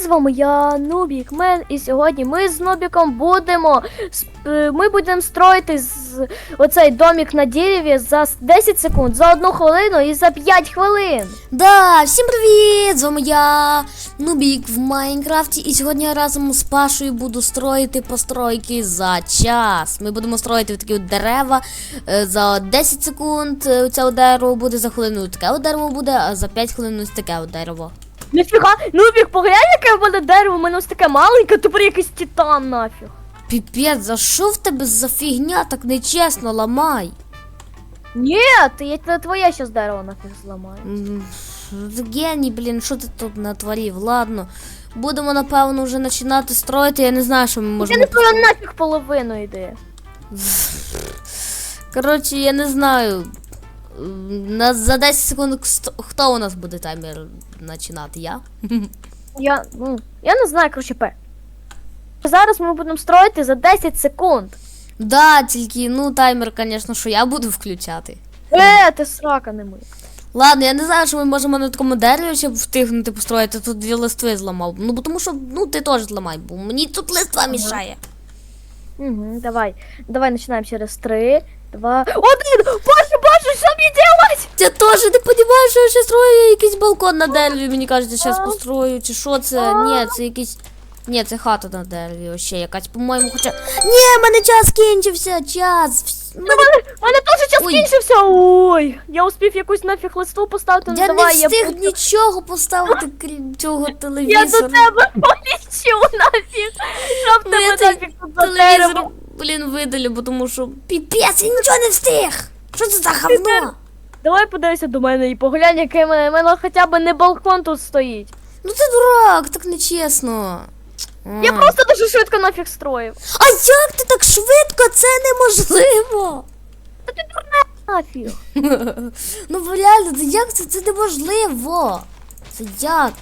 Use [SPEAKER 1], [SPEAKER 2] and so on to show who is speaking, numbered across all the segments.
[SPEAKER 1] з вами я Нубік і сьогодні ми з Нубіком будемо е, ми будемо строїти оцей домик на дереві за 10 секунд, за 1 хвилину і за 5 хвилин.
[SPEAKER 2] Да, всім привіт! З вами я Нубік в Майнкрафті. І сьогодні я разом з Пашою буду строїти постройки за час. Ми будемо строїти такі от дерева е, за 10 секунд. Це дерево буде за хвилину таке дерево буде, а за 5 хвилин ось таке дерево.
[SPEAKER 1] Ніфіга, Нубік, поглянь, яке в мене дерево, у мене ось таке маленьке, тепер якийсь титан нафіг.
[SPEAKER 2] Піпець, за що в тебе за фігня так нечесно ламай?
[SPEAKER 1] Ні, ти я те- твоє щас дерево нафіг зламаю.
[SPEAKER 2] М, Геній, блін, що ти тут натворив? Ладно. Будемо, напевно, вже починати строїти. Я не знаю, що ми
[SPEAKER 1] Я
[SPEAKER 2] можемо.
[SPEAKER 1] не твоя нафіг половину йди.
[SPEAKER 2] Коротше, я не знаю. На, за 10 секунд хто- у нас буде таймер починати? Я?
[SPEAKER 1] Я, ну, я не знаю, коротше, П. Зараз ми будемо строїти за 10 секунд.
[SPEAKER 2] Да, тільки, ну, таймер, звісно, що я буду включати.
[SPEAKER 1] Е, ти срака не ми.
[SPEAKER 2] Ладно, я не знаю, що ми можемо на такому дереві, щоб встигнути построїти. Тут дві листви зламав. Ну, тому що, ну, ти теж зламай, бо мені тут листва мішає.
[SPEAKER 1] Угу, давай. Давай починаємо через 3, 2, 1. Що мені делать?
[SPEAKER 2] Я теж не розумію, що я ще строю якийсь балкон на дереві. Мені кажуть, зараз построю, чи що це? Ні, це якийсь. Ні, це хата на дереві, вообще якась, по-моєму, хоча. Ні, в мене час кінчився, час. Вс-
[SPEAKER 1] У мене, у мене теж час
[SPEAKER 2] Ой.
[SPEAKER 1] кінчився. Ой, я успів якусь нафіг листу поставити, ну
[SPEAKER 2] Я не
[SPEAKER 1] давай, я,
[SPEAKER 2] встиг
[SPEAKER 1] буду-
[SPEAKER 2] нічого поставити, крім цього
[SPEAKER 1] я до тебе полічу нафіг. Що в
[SPEAKER 2] Ну, я
[SPEAKER 1] тебе
[SPEAKER 2] цей
[SPEAKER 1] нафіг тут за дерево?
[SPEAKER 2] Телевізор, блін, видалю, бо тому що піпець, я нічого не встиг. Що це за говно?
[SPEAKER 1] Давай подивися до мене і поглянь, який в мене, мене хоча б не балкон тут стоїть.
[SPEAKER 2] Ну ти дурак, так нечесно.
[SPEAKER 1] Я
[SPEAKER 2] А.
[SPEAKER 1] просто дуже швидко нафіг строїв.
[SPEAKER 2] А як ти так швидко? Це неможливо.
[SPEAKER 1] Нафіг.
[SPEAKER 2] Ну реально, це як це? Це неможливо. Це як?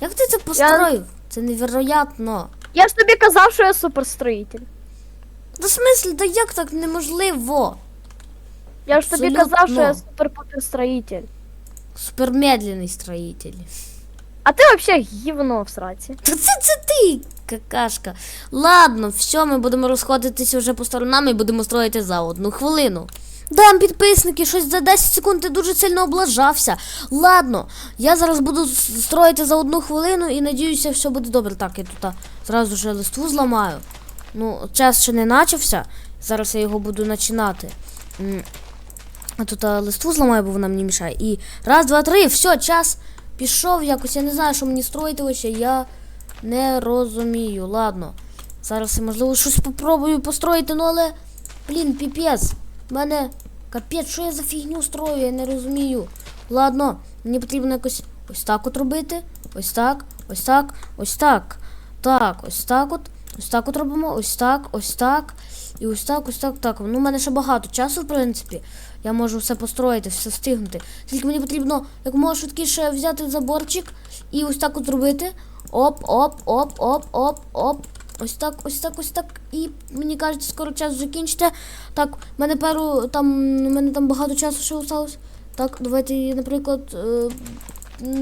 [SPEAKER 2] Як ти це построїв? Це невероятно.
[SPEAKER 1] Я ж тобі казав, що я суперстроїтель.
[SPEAKER 2] Ну, в смислі, да як так неможливо?
[SPEAKER 1] Я ж тобі казав, що я.
[SPEAKER 2] Супермедленний строїтель.
[SPEAKER 1] А ти взагалі гівно в сраці.
[SPEAKER 2] Та це, це ти, какашка. Ладно, все, ми будемо розходитися вже по сторонам і будемо строїти за одну хвилину. Дам підписники, щось за 10 секунд ти дуже сильно облажався. Ладно, я зараз буду с- строїти за одну хвилину і надіюся, все буде добре. Так, я тут а, зразу же листву зламаю. Ну, час ще не начався. Зараз я його буду починати. М, А тут а, листву зламаю, бо вона мені мішає. І раз, два, три, все, час пішов якось. Я не знаю, що мені строїти вообще. Я не розумію. Ладно. Зараз я, можливо, щось попробую построїти, ну але. Блін, піпець. Мене капець, що я за фігню строю, я не розумію. Ладно, мені потрібно якось ось так от робити. Ось так, ось так, ось так. Так, ось так от. Ось так от робимо, ось так, ось так. І ось так, ось так, так. Ну, в мене ще багато часу, в принципі. Я можу все построїти, все встигнути. Тільки мені потрібно якомога швидкіше взяти заборчик і ось так от зробити. Оп, оп, оп, оп, оп, оп. Ось так, ось так, ось так. І мені кажеться, скоро час закінчите. Так, в мене перу там. У мене там багато часу ще осталось. Так, давайте, наприклад, е,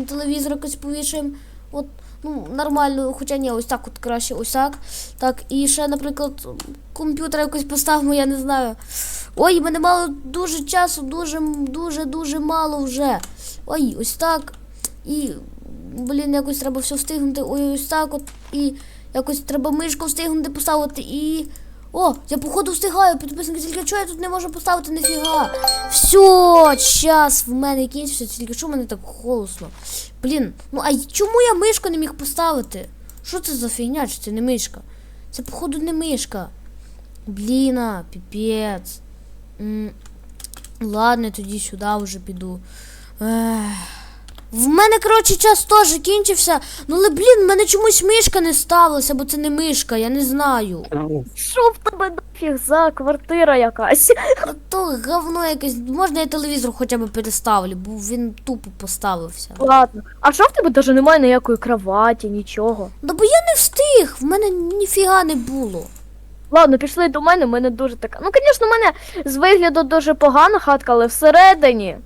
[SPEAKER 2] телевізор якось повішаємо. От, ну, нормально, хоча ні, ось так от краще, ось так. Так, і ще, наприклад, комп'ютер якось поставимо, я не знаю. Ой, мене мало дуже часу, дуже, дуже, дуже мало вже. Ой, ось так. І, блін, якось треба все встигнути. Ой, ось так от. І якось треба мишку встигнути поставити. І. О, я походу встигаю, підписники, тільки чого я тут не можу поставити ніфіга. Все, час в мене кінчився, тільки що в мене так голосно. Блін, ну а чому я мишку не міг поставити? Що це за фігня? Чи це не мишка? Це, походу, не мишка. Бліна, піпець. Ладно, тоді сюди вже піду. Ех. В мене, коротше, час теж кінчився. Ну, але, блін, в мене чомусь мишка не ставилася, бо це не мишка, я не знаю.
[SPEAKER 1] Що в тебе нафіг за квартира якась?
[SPEAKER 2] А то говно якесь. Можна я телевізор хоча б переставлю, бо він тупо поставився.
[SPEAKER 1] Ладно. А що в тебе даже немає ніякої кроваті, нічого?
[SPEAKER 2] Да бо я не встиг, в мене ніфіга не було.
[SPEAKER 1] Ладно, пішли до мене, в мене дуже така. Ну, звісно, в мене з вигляду дуже погана хатка, але всередині.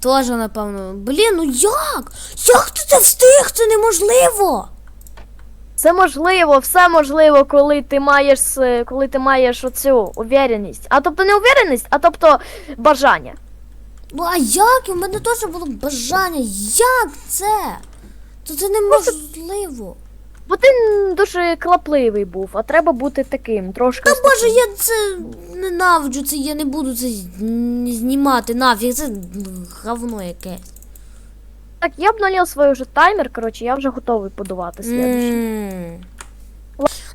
[SPEAKER 2] Тоже, напевно. Блін, ну як? Як ти це встиг? Це неможливо.
[SPEAKER 1] Це можливо, все можливо, коли ти маєш с- коли ти маєш оцю увереність. А тобто не увереність, а тобто бажання.
[SPEAKER 2] Ну а як? У мене теж було бажання. Як це? То це неможливо.
[SPEAKER 1] Бо ти дуже клапливий був, а треба бути таким, трошки.
[SPEAKER 2] Та
[SPEAKER 1] ось
[SPEAKER 2] боже, я це ненавиджу, це я не буду це знімати нафіг, це говно якесь.
[SPEAKER 1] Так, я обнулив свій вже таймер, коротше, я вже готовий подавати слідуючий.
[SPEAKER 2] М.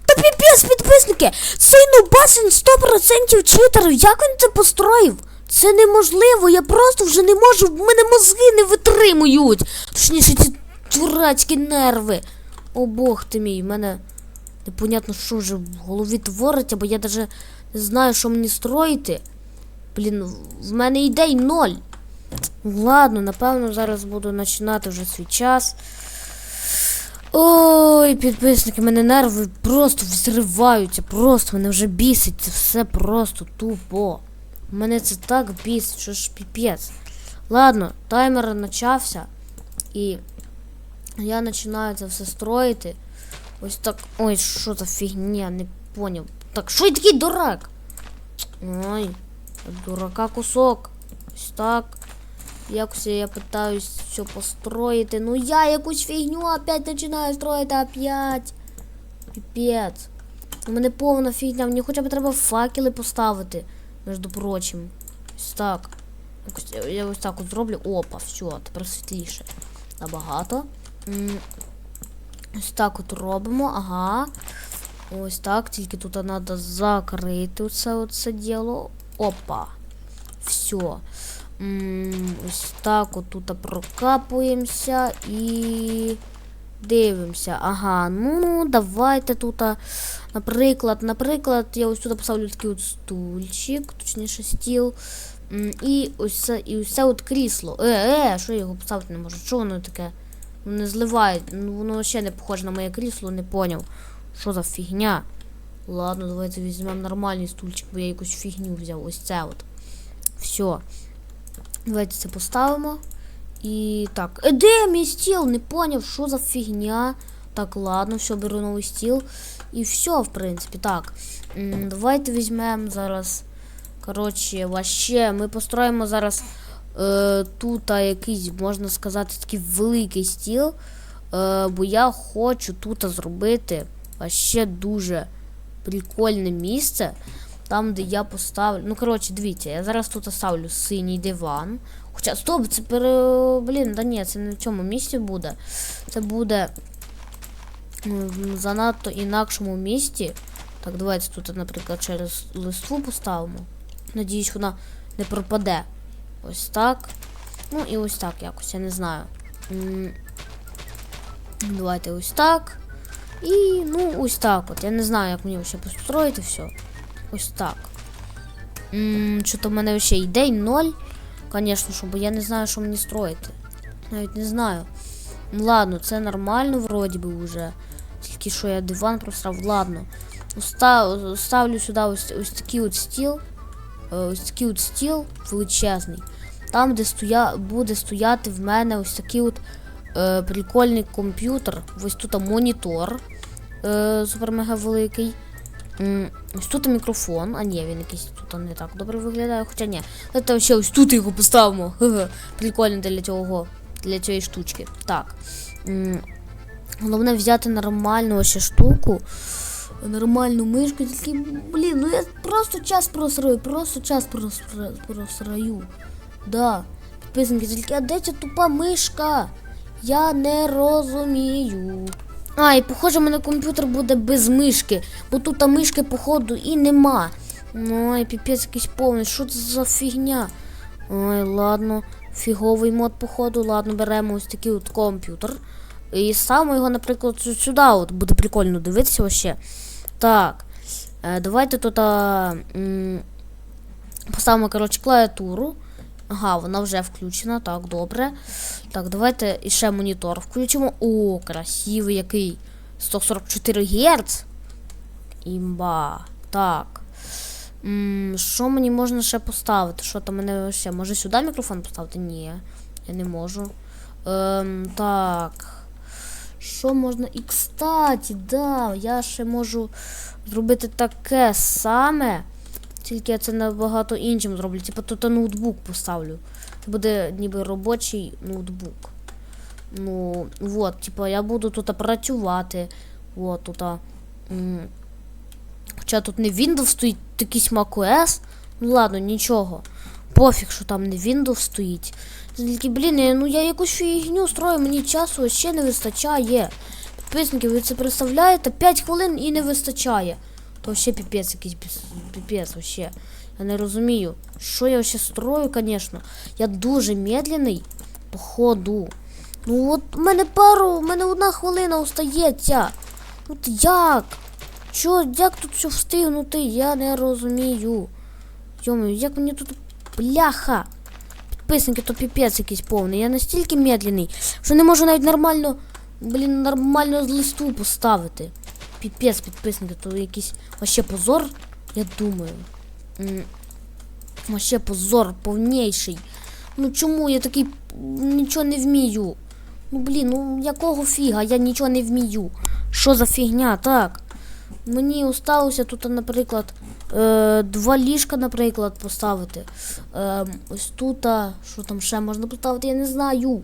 [SPEAKER 2] Та піпець, підписники! Цей нубасин 100% читер. Як він це построїв? Це неможливо, я просто вже не можу, в мене мозги не витримують. Точніше, ці дурацькі нерви. О бог ти мій, в мене непонятно, що вже в голові твориться, бо я навіть не знаю, що мені строїти. Блін, в мене ідей ноль. Ладно, напевно, зараз буду починати вже свій час. Ой, підписники, мене нерви просто взриваються, просто мене вже бісить, це все просто тупо. Мене це так бісить, що ж піпець. Ладно, таймер почався. І я починаю це все строїти. Ось так. Ой, що за фігня, не поняв. Так, що я такий дурак? Ой, дурака кусок. Ось так. Якось я питаюсь все построїти. Ну я якусь фігню опять починаю строїти опять. Піпець. У мене повна фігня, мені хоча б треба факели поставити, між прочим. Ось так. Я- ось так от зроблю. Опа, все, тепер світліше. Набагато. Ось так от робимо, ага. Ось так, тільки тут треба закрити оце оце діло. Опа. Все. Ось так от тут прокапуємося і дивимося. Ага, ну давайте тут, наприклад, наприклад, я ось тут поставлю такий от стульчик, точніше стіл. І ось це, і ось це от крісло. Е, е, що я його поставити не можу? Що воно таке? Не зливає. Ну воно ще не похоже на моє крісло, не поняв. Що за фігня? Ладно, давайте візьмемо нормальний стульчик, бо я якусь фігню взяв. Ось це от. Все. Давайте це поставимо. І так. Е, де мій стіл? Не поняв, що за фігня. Так, ладно, все, беру новий стіл. І все, в принципі, так. Давайте візьмемо зараз. Коротше, вообще, ми построїмо зараз е, тут якийсь, можна сказати, такий великий стіл. Е, бо я хочу тут зробити вообще дуже прикольне місце. Там, де я поставлю. Ну, коротше, дивіться, я зараз тут ставлю синій диван. Хоча, стоп, це пере. Блін, да ні, це не в цьому місці буде. Це буде в занадто інакшому місці. Так, давайте тут, наприклад, через листву поставимо. Надіюсь, вона не пропаде. Ось так. Ну і ось так якось, я не знаю. Давайте ось так. І ну ось так от. Я не знаю, як мені ще построїти все. Ось так. Що-то в мене ще ідей ноль. Звісно, що, бо я не знаю, що мені строїти. Навіть не знаю. Ну, ладно, це нормально вроді би вже. Тільки що я диван просрав. Ладно. Ставлю сюди ось, ось такий от стіл. Е, Ось такий стіл величезний. Там, де стоя, буде стояти в мене ось такий от е, прикольний комп'ютер. Ось тут монітор е, супер мега великий. Ось тут мікрофон. А ні, він якийсь тут не так добре виглядає, хоча ні. Давайте ще ось тут його поставимо. Хе-хе. Прикольно для цього, для цієї штучки. Так. Головне взяти нормальну ще штуку. Нормальну мишку, тільки, блін, ну я просто час просраю, просто час просра- просраю. Да. Підписники, тільки а де ця тупа мишка? Я не розумію. А, і похоже, в мене комп'ютер буде без мишки, бо тут та мишки, походу, і нема. Ну, піпець якийсь повний. Що це за фігня? Ой, ладно, фіговий мод, походу. Ладно, беремо ось такий от комп'ютер. І ставимо його, наприклад, сюди. От буде прикольно дивитися вообще. Так. Е, давайте тут а, м, поставимо, коротше, клавіатуру. Ага, вона вже включена, так, добре. Так, давайте іще монітор включимо. О, красивий який. 144 Гц. Імба. Так. М, Що мені можна ще поставити? Що там мене ще? Може сюди мікрофон поставити? Ні, я не можу. Ем, так. Що можна? І кстати, да, я ще можу зробити таке саме. Тільки я це набагато іншим зроблю. Типа тут ноутбук поставлю. Це буде ніби робочий ноутбук. Ну, от, типа, я буду тут працювати. От тут. Хоча тут не Windows стоїть, якийсь macOS. Ну ладно, нічого. Пофіг, що там не Windows стоїть. Тільки, блін, ну я якусь фігню строю, мені часу ще не вистачає. Підписники, ви це представляєте? 5 хвилин і не вистачає. То ще піпець якийсь піпець вообще. Я не розумію. Що я ще строю, звісно. Я дуже медленний по ходу. Ну от у мене пару, у мене одна хвилина остається. От як? Що, як тут все встигнути? Я не розумію. Йомаю, як мені тут бляха? Підписники, то піпець якийсь повний. Я настільки медленний, що не можу навіть нормально, блін, нормально листу поставити. Піпець, підписники, то якийсь вообще позор, я думаю. Вообще позор повніший. Ну чому я такий нічого не вмію? Ну блін, ну якого фіга, я нічого не вмію. Що за фігня, так? Мені осталося тут, наприклад, е, два ліжка, наприклад, поставити. Е, ось тут, що там ще можна поставити, я не знаю.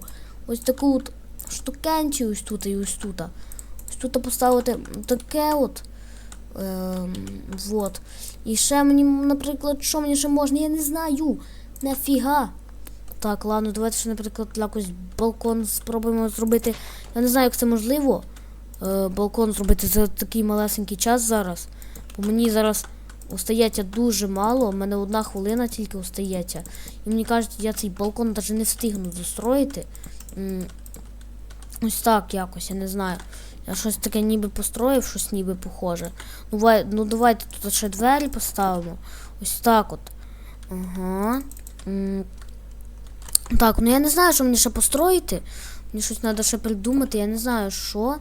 [SPEAKER 2] Ось таку от штукенцію ось тут і ось тут. Ось тут поставити таке от. Е, вот. І ще мені, наприклад, що мені ще можна, я не знаю. Нафіга. Так, ладно, давайте ще, наприклад, якось балкон спробуємо зробити. Я не знаю, як це можливо. Е, балкон зробити за такий малесенький час зараз. Бо мені зараз остається дуже мало, у мене одна хвилина тільки остається. І мені кажуть, я цей балкон навіть не встигну застроїти. Ось так якось, я не знаю. Я щось таке ніби построїв, щось ніби похоже. Ну, ну давайте тут ще двері поставимо. Ось так от. Ага. Так, ну я не знаю, що мені ще построїти. Мені щось треба ще придумати, я не знаю, що.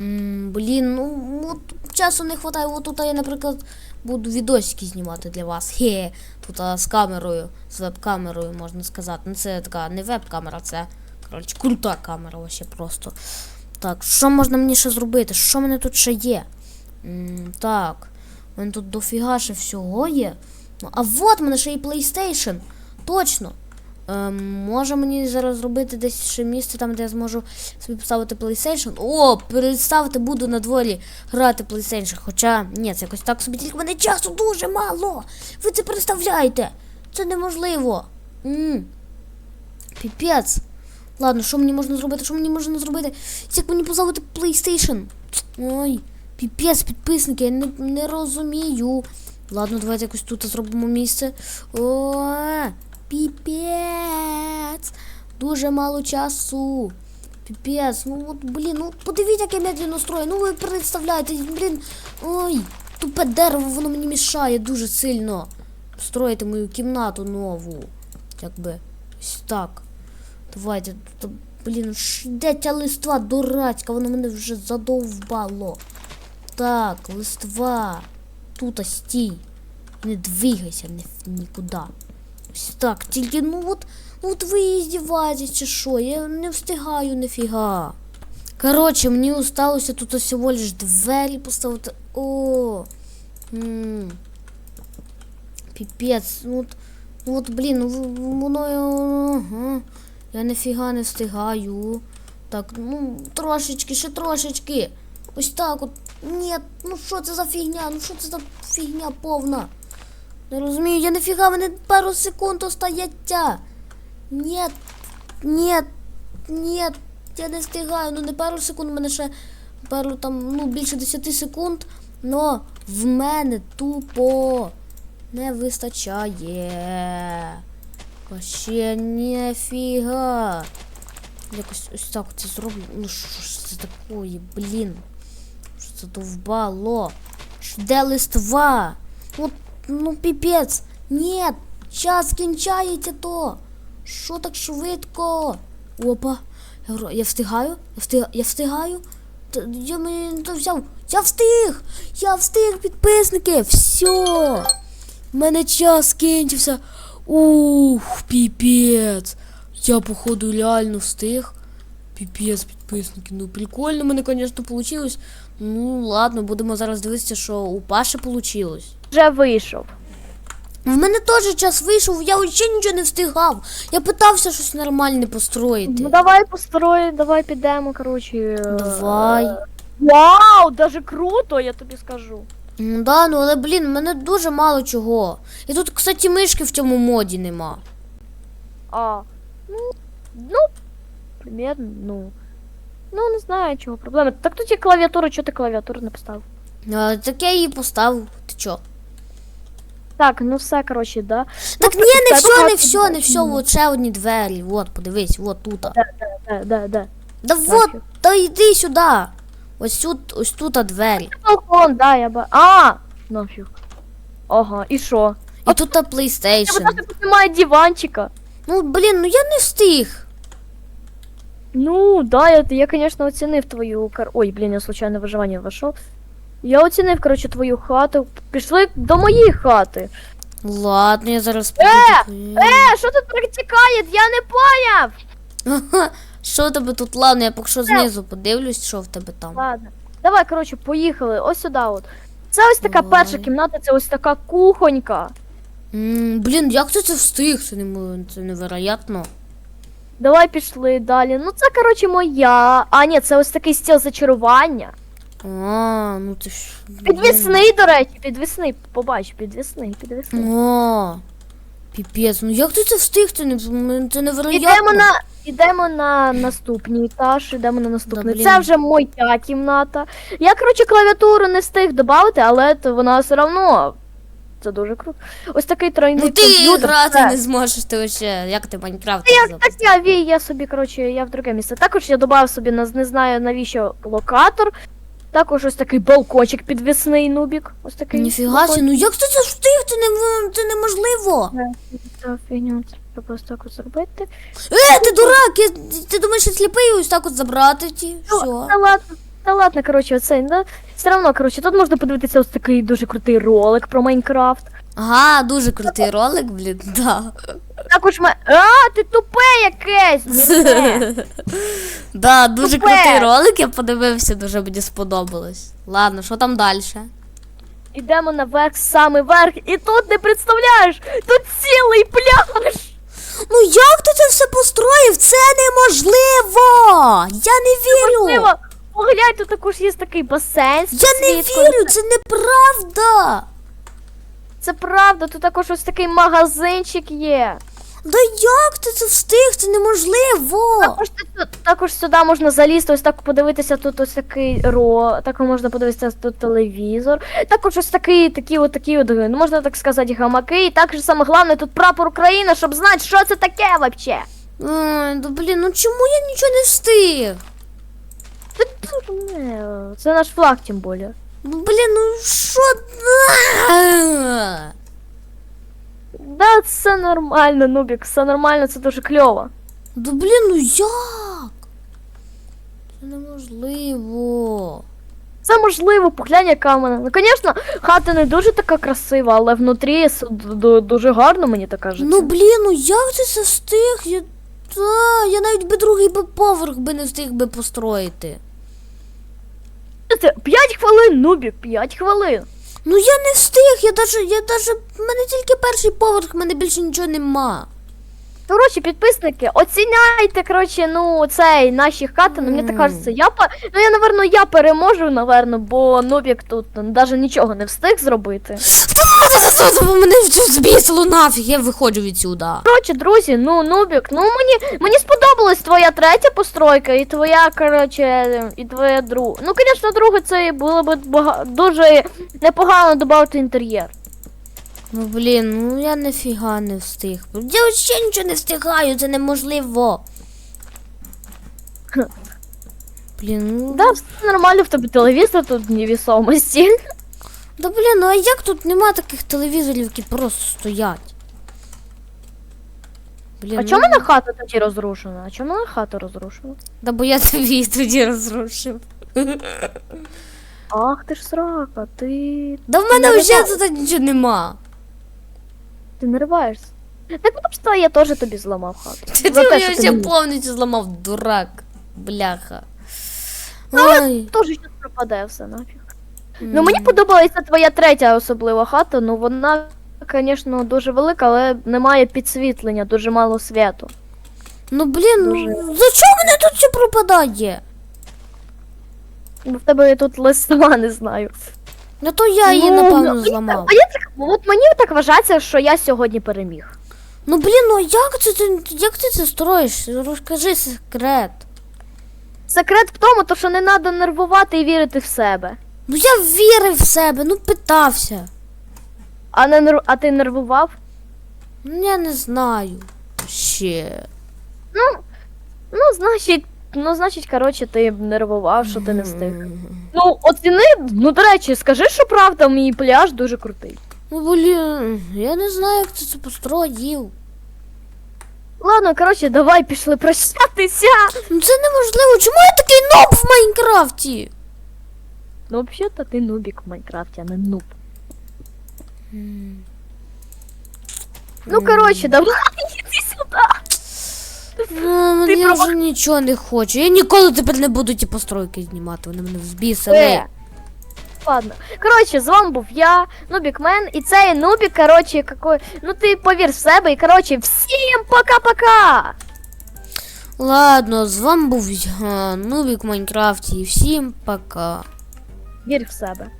[SPEAKER 2] Блін, ну от часу не вистачає. От тут я, наприклад, буду відосики знімати для вас. Хе, тут з камерою, з веб-камерою, можна сказати. Ну це така не веб-камера, це коротше, крута камера вообще просто. Так, що можна мені ще зробити? Що в мене тут ще є? М, так, у мене тут дофіга ще всього є. Ну, а от в мене ще і PlayStation. Точно. Ем, може мені зараз зробити десь ще місце, там, де я зможу собі поставити PlayStation. О, представити буду на дворі грати PlayStation. Хоча, ні, це якось так собі, тільки мене часу дуже мало. Ви це представляєте? Це неможливо. м Піпець. Ладно, що мені можна зробити? Що мені можна зробити? Як мені поставити PlayStation? Ой, піпець, підписники, я не, не розумію. Ладно, давайте якось тут зробимо місце. О, піпець. Дуже мало часу. Піпець, ну от, блін, ну подивіться, як я медленно строю. Ну ви представляєте, блін. Ой, тупе дерево, воно мені мішає дуже сильно. Строїти мою кімнату нову. Якби. Ось так. Давайте, блін, де ця листва дурацька, воно мене вже задовбало. Так, листва. Тут стій. Не двигайся ні, нікуди. Так, тільки ну от, ну от ви здіваєтесь чи що, я не встигаю ніфіга. Коротше, мені осталося тут всього лиш двері поставити. О. М. Піпець, ну от, ну от, блін, ну воно. Ага. Я ніфіга не встигаю. Так, ну, трошечки, ще трошечки. Ось так от. Ні, ну що це за фігня? Ну що це за фігня повна? Не розумію, я ніфіга, в мене пару секунд остається. Ні, ні, ні, я не встигаю. Ну не пару секунд, у мене ще пару там, ну, більше 10 секунд. Но в мене тупо не вистачає. Вообще ніфіга. Якось ось так це зроблю. Ну що ж це такое, блін? Що це довбало? Де листва? От, ну піпець. Ні, час кінчається то. Що так швидко? Опа. Я, говорю, я встигаю? Я встиг, я встигаю? Я мені то взяв. Я встиг! Я встиг, підписники! Все! У мене час кінчився. Ух, піпець. Я, походу, реально встиг. Піпець, підписники. Ну, прикольно, мене, звісно, вийшло. Ну, ладно, будемо зараз дивитися, що у Паші вийшло.
[SPEAKER 1] Вже вийшов.
[SPEAKER 2] В мене теж час вийшов, я ще нічого не встигав. Я питався щось нормальне построїти.
[SPEAKER 1] Ну давай построй, давай підемо, коротше.
[SPEAKER 2] Давай.
[SPEAKER 1] Вау, даже круто, я тобі скажу.
[SPEAKER 2] Ну да, ну але блін, в мене дуже мало чого. І тут, кстати, мишки в цьому моді нема.
[SPEAKER 1] А, ну, ну, примерно, ну. Ну, не знаю, чого проблема. Так тут є клавіатура, чого ти клавіатуру не поставив?
[SPEAKER 2] А, так я її поставив. Ти чо?
[SPEAKER 1] Так, ну все, коротше, да.
[SPEAKER 2] Так
[SPEAKER 1] Ну,
[SPEAKER 2] ні, не все, не все, не все. От ще одні двері. От, подивись, от тут.
[SPEAKER 1] Да, да, да.
[SPEAKER 2] Да от, та йди сюди. Ось тут, ось тут двері.
[SPEAKER 1] Балкон, да, я ба. А! Нафіг. Ага, і що?
[SPEAKER 2] І тут PlayStation.
[SPEAKER 1] навіть тут немає диванчика.
[SPEAKER 2] Ну, блін, ну я не встиг.
[SPEAKER 1] Ну, да, я, я конечно, оцінив твою кар... Ой, блін, я случайно в виживання вийшов. Я оцінив, коротше, твою хату. Пішли до моєї хати.
[SPEAKER 2] Ладно, я зараз
[SPEAKER 1] Е! Е, що тут протікає? Я не поняв!
[SPEAKER 2] Ага, Що в тебе тут? Ладно, я поки що знизу подивлюсь, що в тебе там.
[SPEAKER 1] Ладно. Давай, коротше, поїхали. Ось сюди от. Це ось така
[SPEAKER 2] Давай.
[SPEAKER 1] перша кімната, це ось така кухонька.
[SPEAKER 2] М, Блін, як ти це встиг? Це, не, це невероятно.
[SPEAKER 1] Давай пішли далі. Ну це, коротше, моя. А, ні, це ось такий стіл зачарування.
[SPEAKER 2] А, ну ти ж.
[SPEAKER 1] Підвісний, до речі, підвісний. Побач, підвісний, підвісний.
[SPEAKER 2] О, піпець, ну як ти це встиг? Це, не, це невероятно.
[SPEAKER 1] Ідемо на, ідемо на наступний етаж, ідемо на наступний.
[SPEAKER 2] блін.
[SPEAKER 1] Це вже моя кімната. Я, коротше, клавіатуру не встиг додати, але то вона все одно. Це дуже круто. Ось такий тройний
[SPEAKER 2] Ну ти
[SPEAKER 1] комп'ютер.
[SPEAKER 2] грати не зможеш, ти вообще. Як ти Майнкрафт
[SPEAKER 1] Та я, так я вій, я собі, коротше, я в друге місце. Також я додав собі, на- не знаю навіщо, локатор. Також ось такий балкончик підвісний нубік. Ось такий.
[SPEAKER 2] Ніфіга собі, ну як ти це встиг? Це, не, це неможливо.
[SPEAKER 1] Та фігня, треба просто так от зробити.
[SPEAKER 2] Е, ти дурак, я, ти думаєш, я сліпий ось так от забрати ті?
[SPEAKER 1] Ну,
[SPEAKER 2] Все.
[SPEAKER 1] Та ладно, та ладно, коротше, оцей, да? Все одно, коротше, тут можна подивитися ось такий дуже крутий ролик про Майнкрафт.
[SPEAKER 2] Ага, дуже крутий ролик, блін, да.
[SPEAKER 1] Також ми. А, ти тупе якесь! дурне.
[SPEAKER 2] Да, дуже
[SPEAKER 1] Тупе.
[SPEAKER 2] крутий ролик, я подивився, дуже мені сподобалось. Ладно, що там далі?
[SPEAKER 1] Ідемо наверх, саме верх, і тут не представляєш! Тут цілий пляж!
[SPEAKER 2] Ну як ти це все построїв? Це неможливо! Я не вірю!
[SPEAKER 1] Можливо, поглянь, тут також є такий басейн.
[SPEAKER 2] Я не вірю, це неправда!
[SPEAKER 1] Це правда, тут також ось такий магазинчик є.
[SPEAKER 2] Да як ти це встиг? Це неможливо!
[SPEAKER 1] Також, тут- також сюди можна залізти, ось так подивитися, тут ось такий ро, також можна подивитися тут телевізор. Також ось такий, такі от такі от, ну можна так сказати, гамаки. І також саме головне тут прапор України, щоб знати, що це таке вообще.
[SPEAKER 2] Ой, да блін, ну чому я нічого не встиг?
[SPEAKER 1] Це, не, це наш флаг, тим більше.
[SPEAKER 2] Ну блін, ну що? А!
[SPEAKER 1] Да, це нормально, Нубік, все нормально, це дуже кльово.
[SPEAKER 2] Да блін, ну як? Це неможливо.
[SPEAKER 1] Це можливо, поглянь, яка в мене. Ну, звісно, хата не дуже така красива, але внутрі с- дуже гарно, мені так кажеться.
[SPEAKER 2] Ну блін, ну як ти це встиг? Я, та, я навіть би другий би поверх би не встиг би построїти.
[SPEAKER 1] Це 5 хвилин, Нубік, 5 хвилин.
[SPEAKER 2] Ну я не встиг, я даже, я даже, в мене тільки перший поверх, в мене більше нічого нема.
[SPEAKER 1] Коротше, підписники, оціняйте, коротше, ну, цей наші хати, ну мені так кажеться, я по... ну я, наверно, я переможу, наверно, бо Нубік тут навіть нічого не встиг зробити.
[SPEAKER 2] Мене збісило нафіг, я виходжу відсюди.
[SPEAKER 1] Коротше, друзі, ну Нубік, ну мені мені сподобалась твоя третя постройка і твоя, коротше, і твоя друга. Ну, звісно, друга це було б бага... дуже непогано додати інтер'єр.
[SPEAKER 2] Ну блін, ну я нафіга не встиг. Я ще нічого не встигаю, це неможливо. Блін, ну.
[SPEAKER 1] Да, все нормально в тебе телевізор тут в невісомості.
[SPEAKER 2] Да блін, ну а як тут нема таких телевізорів, які просто стоять? Блін,
[SPEAKER 1] А
[SPEAKER 2] ну,
[SPEAKER 1] чому мене хата тоді розрушена? А чому мене хата розрушена?
[SPEAKER 2] Да бо я тобі тоді розрушив.
[SPEAKER 1] Ах ти ж срака, ти.
[SPEAKER 2] Да в мене вже тут нічого нема.
[SPEAKER 1] Ти нариваєшся. Так тому що я теж тобі зламав хату.
[SPEAKER 2] Ти, ти все
[SPEAKER 1] мені
[SPEAKER 2] повністю зламав, дурак. Бляха. Ой.
[SPEAKER 1] Теж щось пропаде все нафіг. Ну мені подобається твоя третя особлива хата, ну вона, звісно, дуже велика, але немає підсвітлення, дуже мало світу.
[SPEAKER 2] Ну блін,
[SPEAKER 1] Дуже.
[SPEAKER 2] ну за чого мене тут все пропадає?
[SPEAKER 1] Бо в тебе тут листва, не знаю.
[SPEAKER 2] Ну то я її,
[SPEAKER 1] Ну,
[SPEAKER 2] напевно,
[SPEAKER 1] ну,
[SPEAKER 2] зламав.
[SPEAKER 1] А я так, от мені так вважається, що я сьогодні переміг.
[SPEAKER 2] Ну блін, ну як це ти як ти це строїш? Розкажи секрет.
[SPEAKER 1] Секрет в тому, то, що не треба нервувати і вірити в себе.
[SPEAKER 2] Ну я вірив в себе, ну питався.
[SPEAKER 1] А, не нер... а ти нервував?
[SPEAKER 2] Ну я не знаю. Ще.
[SPEAKER 1] Ну, значить, ну, значить, коротше, ти нервував, що ти не встиг. Ну, оціни, ну, до речі, скажи, що правда, мій пляж дуже крутий.
[SPEAKER 2] Ну блін, я не знаю, як ти це построїв.
[SPEAKER 1] Ладно, коротше, давай пішли прощатися.
[SPEAKER 2] Ну це неможливо. Чому я такий ноб в Майнкрафті?
[SPEAKER 1] Ну, взагалі-то ти нубік в Майнкрафті, а не нуб. Ну, коротше, давай, іди сюди.
[SPEAKER 2] Ну,
[SPEAKER 1] Ти
[SPEAKER 2] я вже нічого не хочу. Я ніколи тепер не буду ті постройки знімати, вони мене взбісили.
[SPEAKER 1] Е. Ладно. Коротше, з вами був я, Нубікмен, і цей Нубік, коротше, какой... Ну ти повір в себе, і коротше, всім пока-пока!
[SPEAKER 2] Ладно, з вами був я, Нубік в Майнкрафті, і всім пока.
[SPEAKER 1] Вір в себе.